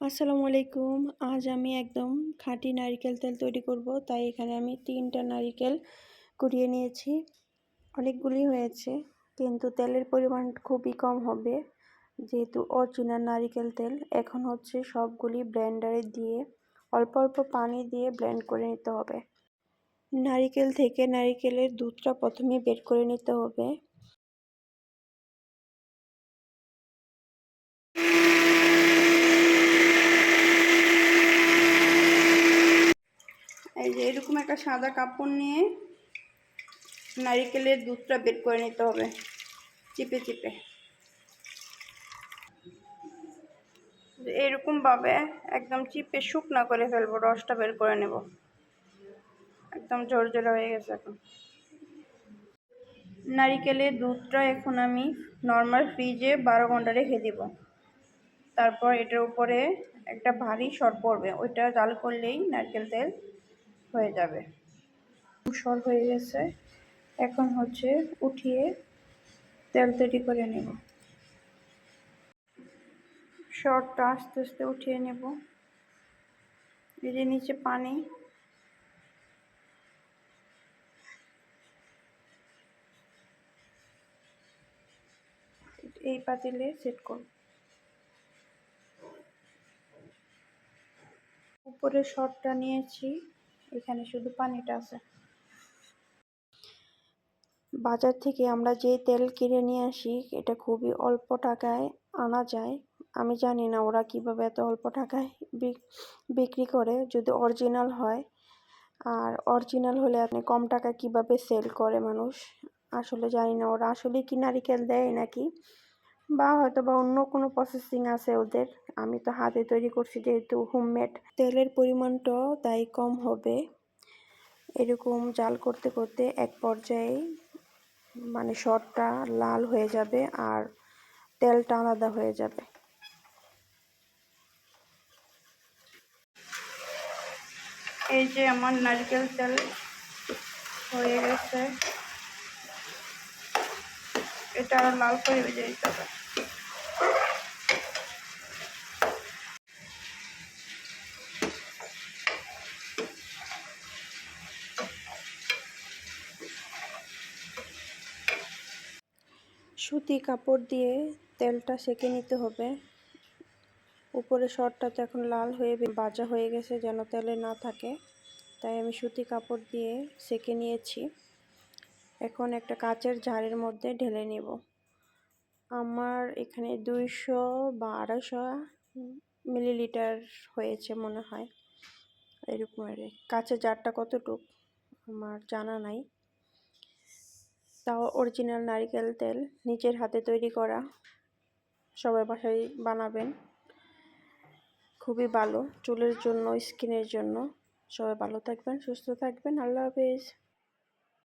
আসসালামু আলাইকুম। আজ আমি একদম খাঁটি নারিকেল তেল তৈরি করব, তাই এখানে আমি তিনটা নারকেল কুড়িয়ে নিয়েছি। অনেকগুলি হয়েছে, কিন্তু তেলের পরিমাণ খুবই কম হবে, যেহেতু অরিজিনাল নারিকেল তেল। এখন হচ্ছে সবগুলি ব্লেন্ডারে দিয়ে, অল্প অল্প পানি দিয়ে ব্লেন্ড করে নিতে হবে। নারিকেল থেকে নারিকেলের দুধটা প্রথমে বের করে নিতে হবে এই যে এরকম একটা সাদা কাপড় নিয়ে নারিকেলের দুধটা বের করে নিতে হবে, চিপে চিপে। এরকমভাবে একদম চিপে শুকনা করে ফেলব, রসটা বের করে নেব। একদম ঝরঝরে হয়ে গেছে এখন। নারিকেলের দুধটা এখন আমি নর্মাল ফ্রিজে বারো ঘণ্টা রেখে দিব। তারপর এটার উপরে একটা ভারী শট পড়বে, ওইটা জাল করলেই নারকেল তেল হয়ে যাবে। সর হয়ে গেছে। এখন হচ্ছে উঠিয়ে তেল তৈরি করে নেব। শরটা আস্তে আস্তে উঠিয়ে নেব। এই যে নিচে পানি। এই পাতিলে সেট করব। উপরে শরটা নিয়েছি। এখানে শুধু পানিটা আছে। বাজার থেকে আমরা যে তেল কিনে নিয়ে আসি, এটা খুবই অল্প টাকায় আনা যায়। আমি জানি না ওরা কীভাবে এত অল্প টাকায় বিক্রি করে, যদি অরিজিনাল হয়। আর অরিজিনাল হলে আপনি কম টাকা কীভাবে সেল করে মানুষ? আসলে জানি না ওরা আসলে কি নারিকেল দেয় নাকি? বা হয়তো বা অন্য কোনো প্রসেসিং আছে ওদের। আমি তো হাতে তৈরি করছি যেহেতু হোমমেড তেলের পরিমাণটাও তাই কম হবে। এরকম জাল করতে করতে এক পর্যায়ে মানে শটটা লাল হয়ে যাবে আর তেলটা আলাদা হয়ে যাবে। এই যে আমার নারকেল তেল হয়ে গেছে। এটা লাল করে ভেজে দিতে হবে সুতি কাপড় দিয়ে তেলটা সেকে নিতে হবে। উপরে শরটা তো এখন লাল হয়ে বাজা হয়ে গেছে যেন তেলে না থাকে। তাই আমি সুতি কাপড় দিয়ে সেকে নিয়েছি। এখন একটা কাচের ঝাড়ের মধ্যে ঢেলে নেব। আমার এখানে দুইশো বা আড়াইশো মিলিলিটার হয়েছে মনে হয়। এরকম আর কাচের জারটা কতটুক আমার জানা নাই। তাও অরিজিনাল নারিকেল তেল নিজের হাতে তৈরি করা। সবাই বাসায় বানাবেন। খুবই ভালো। চুলের জন্য, স্কিনের জন্য। সবাই ভালো থাকবেন, সুস্থ থাকবেন। আল্লাহ হাফেজ।